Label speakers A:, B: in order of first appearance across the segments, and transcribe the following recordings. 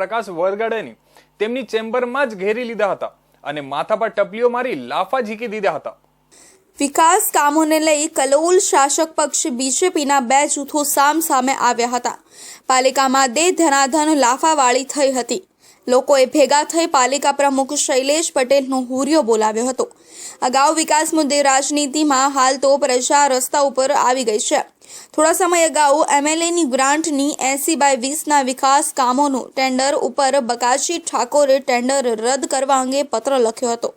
A: પ્રકાશ વરગડેની તેમની ચેમ્બરમાં જ ઘેરી લીધા હતા અને માથા પર ટપલીઓ મારી લાફા ઝીકી દીધા હતા.
B: વિકાસ કામોને લઈ કલોલ શાસક પક્ષ બીજેપીના બે જૂથો સામ સામે આવ્યા હતા. પાલિકામાં દે ધનાધન લાફાવાળી થઈ હતી. લોકોએ ભેગા થઈ પાલિકા પ્રમુખ શૈલેષ પટેલનો હુરિયો બોલાવ્યો હતો. અગાઉ વિકાસ મુદ્દે રાજનીતિમાં હાલ તો પ્રજા રસ્તા ઉપર આવી ગઈ છે. થોડા સમય અગાઉ એમએલએની ગ્રાન્ટની એસી બાય વીસના વિકાસ કામોનું ટેન્ડર ઉપર બકાજી ઠાકોરે ટેન્ડર રદ કરવા અંગે પત્ર લખ્યો હતો.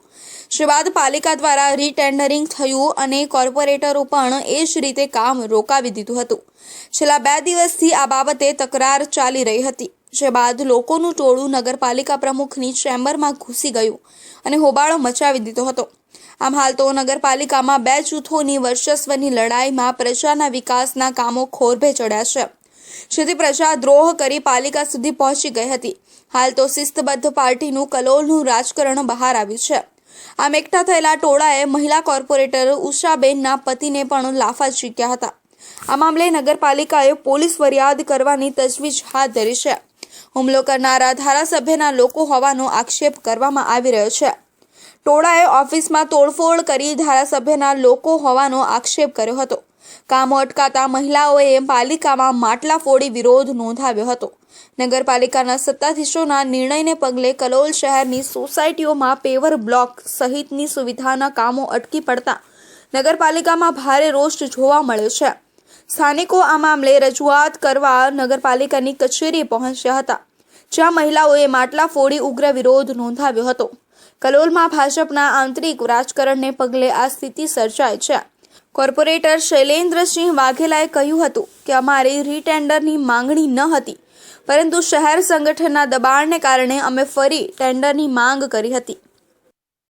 B: જે પાલિકા દ્વારા રીટેન્ડરિંગ થયું અને કોર્પોરેટરો પણ એ જ રીતે કામ રોકાવી દીધું હતું. છેલ્લા બે દિવસથી આ બાબતે તકરાર ચાલી રહી હતી. જે બાદ લોકોનું ટોળું નગરપાલિકા પ્રમુખની ચેમ્બરમાં ઘૂસી ગયું અને હોબાળો મચાવી દીધો હતો. આમ હાલ તો નગરપાલિકામાં બે જૂથોની વર્ચસ્વની લડાઈમાં પ્રજાના વિકાસના કામો ખોરભે ચડ્યા છે. જેથી પ્રજા દ્રોહ કરી પાલિકા સુધી પહોંચી ગઈ હતી. હાલ તો શિસ્તબદ્ધ પાર્ટીનું કલોલનું રાજકારણ બહાર આવ્યું છે. આમ એકઠા થયેલા ટોળાએ મહિલા કોર્પોરેટર ઉષાબેનના પતિને પણ લાફા ઝીક્યા હતા. આ મામલે નગરપાલિકાએ પોલીસ ફરિયાદ કરવાની તજવીજ હાથ ધરી છે. હુમલો કરનારા ધારાસભ્યના લોકો હોવાનો આક્ષેપ કરવામાં આવી રહ્યો છે. ટોળાએ ઓફિસમાં તોડફોડ કરી ધારાસભ્યના લોકો હોવાનો આક્ષેપ કર્યો હતો. કામો અટકાતા મહિલાઓએ પાલિકામાં માટલા ફોડી વિરોધ નોંધાવ્યો હતો. નગરપાલિકાના સત્તાધીશોના નિર્ણયને પગલે કલોલ શહેરની સોસાયટીઓમાં પેવર બ્લોક સહિતની સુવિધાના કામો અટકી પડતા નગરપાલિકામાં ભારે રોષ જોવા મળ્યો છે. સ્થાનિકો આ મામલે રજૂઆત કરવા નગરપાલિકાની કચેરીએ પહોંચ્યા હતા, જ્યાં મહિલાઓએ માટલા ફોડી ઉગ્ર વિરોધ નોંધાવ્યો હતો. કલોલમાં ભાજપના આંતરિક રાજકારણને પગલે આ સ્થિતિ સર્જાય છે. કોર્પોરેટર શૈલેન્દ્રસિંહ વાઘેલાએ કહ્યું હતું કે અમારી રીટેન્ડરની માંગણી ન હતી, પરંતુ શહેર સંગઠનના દબાણને કારણે અમે ફરી ટેન્ડરની માંગ કરી હતી.